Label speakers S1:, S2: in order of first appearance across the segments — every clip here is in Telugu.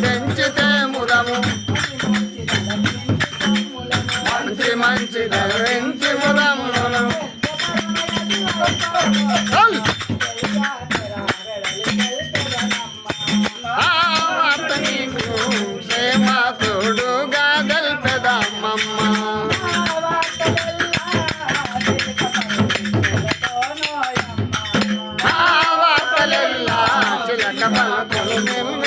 S1: పెంచితే ముదము మంచి మంచి ధరించి ముదము బాధలు నిన్న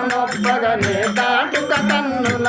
S1: మొప్పగనే దాటుక కన్నుల.